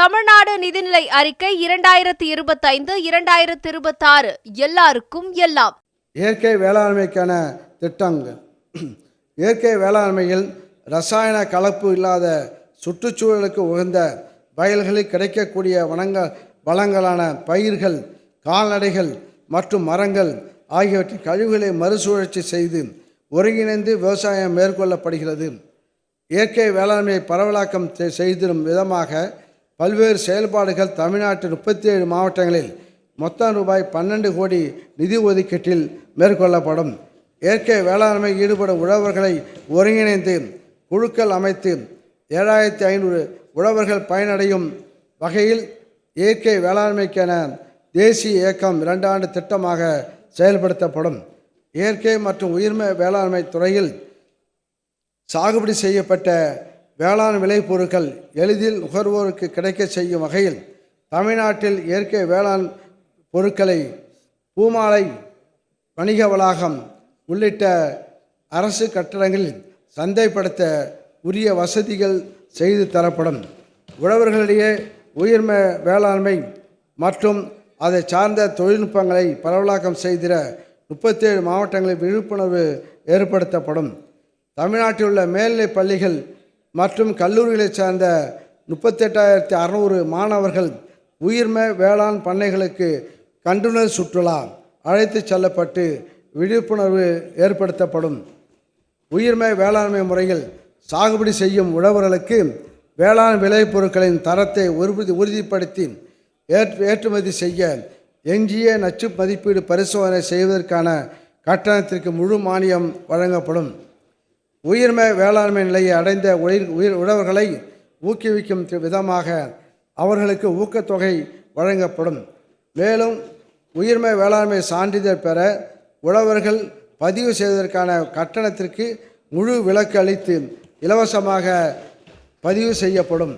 தமிழ்நாடு நிதிநிலை அறிக்கை இரண்டாயிரத்தி இருபத்தைந்து இரண்டாயிரத்தி இருபத்தாறு. எல்லாருக்கும் எல்லாம். இயற்கை வேளாண்மைக்கான திட்டங்கள். இயற்கை வேளாண்மையில் ரசாயன கலப்பு இல்லாத சுற்றுச்சூழலுக்கு உகந்த வயல்களில் கிடைக்கக்கூடிய வனங்க வளங்களான பயிர்கள் கால்நடைகள் மற்றும் மரங்கள் ஆகியவற்றின் கழிவுகளை மறுசுழற்சி செய்து ஒருங்கிணைந்து விவசாயம் மேற்கொள்ளப்படுகிறது. இயற்கை வேளாண்மையை பரவலாக்கம் செ- செய்திடும் விதமாக பல்வேறு செயல்பாடுகள் தமிழ்நாட்டின் முப்பத்தி ஏழு மாவட்டங்களில் மொத்தம் ரூபாய் பன்னெண்டு கோடி நிதி ஒதுக்கீட்டில் மேற்கொள்ளப்படும். இயற்கை வேளாண்மை ஈடுபடும் உழவர்களை ஒருங்கிணைந்து குழுக்கள் அமைத்து ஏழாயிரத்தி ஐநூறு உழவர்கள் பயனடையும் வகையில் இயற்கை வேளாண்மைக்கென தேசிய இயக்கம் இரண்டு ஆண்டு திட்டமாக செயல்படுத்தப்படும். இயற்கை மற்றும் உயிர்ம வேளாண்மை துறையில் சாகுபடி செய்யப்பட்ட வேளாண் விளைபொருட்கள் எளிதில் நுகர்வோருக்கு கிடைக்க செய்யும் வகையில் தமிழ்நாட்டில் இயற்கை வேளாண் பொருட்களை பூமாலை வணிக வளாகம் உள்ளிட்ட அரசு கட்டடங்களில் சந்தைப்படுத்த உரிய வசதிகள் செய்து தரப்படும். உழவர்களிடையே உயிர்ம வேளாண்மை மற்றும் அதை சார்ந்த தொழில்நுட்பங்களை பரவலாக்கம் செய்திட முப்பத்தேழு மாவட்டங்களில் விழிப்புணர்வு ஏற்படுத்தப்படும். தமிழ்நாட்டில் உள்ள மேல்நிலைப் பள்ளிகள் மற்றும் கல்லூரிகளைச் சார்ந்த முப்பத்தெட்டாயிரத்தி அறநூறு மாணவர்கள் உயிர்ம வேளாண் பண்ணைகளுக்கு கண்டுணர் சுற்றுலா அழைத்துச் செல்லப்பட்டு விழிப்புணர்வு ஏற்படுத்தப்படும். உயிர்ம வேளாண்மை முறையில் சாகுபடி செய்யும் உழவர்களுக்கு வேளாண் விளைபொருட்களின் தரத்தை உறுதி உறுதிப்படுத்தி ஏற்றுமதி செய்ய எஞ்சிய நச்சு மதிப்பீடு பரிசோதனை செய்வதற்கான கட்டணத்திற்கு முழு மானியம் வழங்கப்படும். உயிர்ம வேளாண்மை நிலையை அடைந்த உயிர் உயிர் உழவர்களை ஊக்குவிக்கும் விதமாக அவர்களுக்கு ஊக்கத்தொகை வழங்கப்படும். மேலும் உயிர்ம வேளாண்மை சான்றிதழ் பெற உழவர்கள் பதிவு செய்வதற்கான கட்டணத்திற்கு முழு விலக்கு அளித்து இலவசமாக பதிவு செய்யப்படும்.